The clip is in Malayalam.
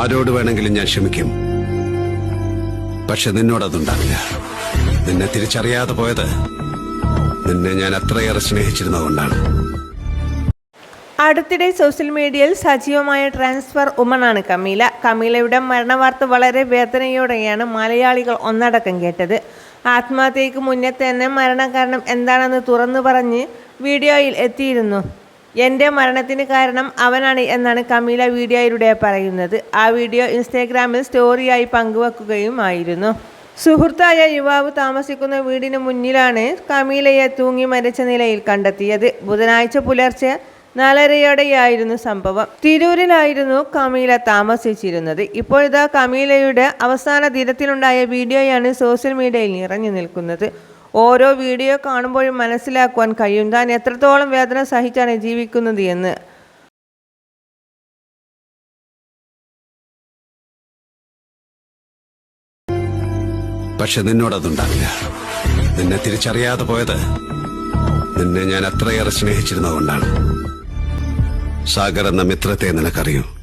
ആരോട് വേണമെങ്കിലും ഞാൻ ക്ഷമിക്കും. പക്ഷെ നിന്നോടതുണ്ടാവില്ല. നിന്നെ തിരിച്ചറിയാതെ പോയത് നിന്നെ ഞാൻ അത്രയേറെ സ്നേഹിച്ചിരുന്നതുകൊണ്ടാണ്. അടുത്തിടെ സോഷ്യൽ മീഡിയയിൽ സജീവമായ ട്രാൻസ്ഫർ ഉമനാണ് കമീല. കമീലയുടെ മരണവാർത്ത വളരെ വേദനയോടെയാണ് മലയാളികൾ ഒന്നടക്കം കേട്ടത്. ആത്മഹത്യയ്ക്ക് മുന്നേ തന്നെ മരണകാരണം എന്താണെന്ന് തുറന്നു പറഞ്ഞ് വീഡിയോയിൽ എത്തിയിരുന്നു. എന്റെ മരണത്തിന് കാരണം അവനാണ് എന്നാണ് കമീല വീഡിയോയിലൂടെ പറയുന്നത്. ആ വീഡിയോ ഇൻസ്റ്റാഗ്രാമിൽ സ്റ്റോറിയായി പങ്കുവെക്കുകയുമായിരുന്നു. സുഹൃത്തായ യുവാവ് താമസിക്കുന്ന വീടിന് മുന്നിലാണ് കമീലയെ തൂങ്ങി മരിച്ച നിലയിൽ കണ്ടെത്തിയത്. ബുധനാഴ്ച പുലർച്ചെ നാലരയോടെയായിരുന്നു സംഭവം. തിരൂരിലായിരുന്നു കമീല താമസിച്ചിരുന്നത്. ഇപ്പോഴിതാ കമീലയുടെ അവസാന ദിനത്തിലുണ്ടായ വീഡിയോയാണ് സോഷ്യൽ മീഡിയയിൽ നിറഞ്ഞു നിൽക്കുന്നത്. ഓരോ വീഡിയോ കാണുമ്പോഴും മനസ്സിലാക്കുവാൻ കഴിയും. താൻ എത്രത്തോളം വേദന സഹിച്ചാണ് ജീവിക്കുന്നത് എന്ന്. പക്ഷെ നിന്നോടതുണ്ടാവില്ല. നിന്നെ തിരിച്ചറിയാതെ പോയത് നിന്നെ ഞാൻ അത്രയേറെ സ്നേഹിച്ചിരുന്നതുകൊണ്ടാണ്. സാഗർ എന്ന മിത്രത്തെ നിനക്കറിയൂ.